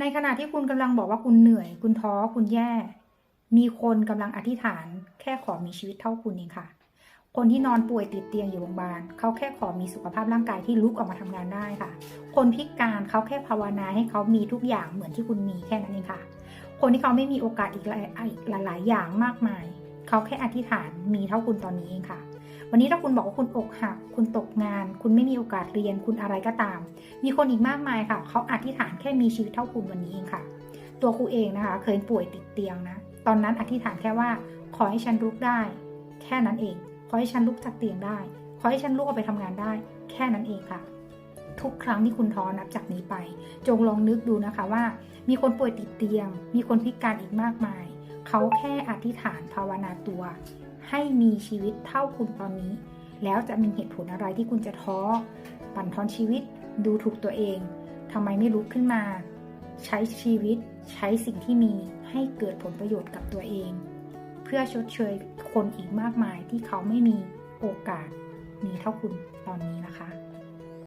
ในขณะที่คุณกำลังบอกว่าคุณเหนื่อย คุณท้อคุณแย่ มีคนกำลังอธิษฐาน แค่ขอมีชีวิตเท่าคุณเองค่ะ คนที่นอนป่วยติดเตียงอยู่โรงพยาบาลเขาแค่ขอมีสุขภาพร่างกายที่ลุกออกมาทำงานได้ค่ะ คนพิการเขาแค่ภาวนาให้เขามีทุกอย่างเหมือนที่คุณมีแค่นั้นเองค่ะ คนที่เขาไม่มีโอกาสอีกหลายหลายๆอย่างมากมายเขาแค่อธิษฐานมีเท่าคุณตอนนี้เองค่ะ วันนี้ถ้าคุณบอกว่าคุณอกหัก คุณตกงาน คุณไม่มีโอกาสเรียน คุณอะไรก็ตาม มีคนอีกมากมายค่ะ เขาอธิษฐานแค่มีชีวิตเท่าคุณวันนี้เองค่ะ ตัวครูเองนะคะ เคยป่วยติดเตียงนะ ตอนนั้นอธิษฐานแค่ว่า ขอให้ฉันลุกได้ แค่นั้นเอง ขอให้ฉันลุกจากเตียงได้ ขอให้ฉันลุกออกไปทำงานได้ แค่นั้นเองค่ะ ทุกครั้งที่คุณท้อนับจากนี้ไป จงลองนึกดูนะคะว่า มีคนป่วยติดเตียง มีคนพิการอีกมากมาย เขาแค่อธิษฐานภาวนาตัว ให้มีชีวิตเท่าคุณตอนนี้ แล้วจะมีเหตุผลอะไรที่คุณจะท้อปั่นทอนชีวิต ดูถูกตัวเองทำไมไม่ลุกขึ้นมา ใช้ชีวิต ใช้สิ่งที่มีให้เกิดผลประโยชน์กับตัวเอง เพื่อชดเชยคนอีกมากมายที่เขาไม่มีโอกาสมีเท่าคุณตอนนี้นะคะ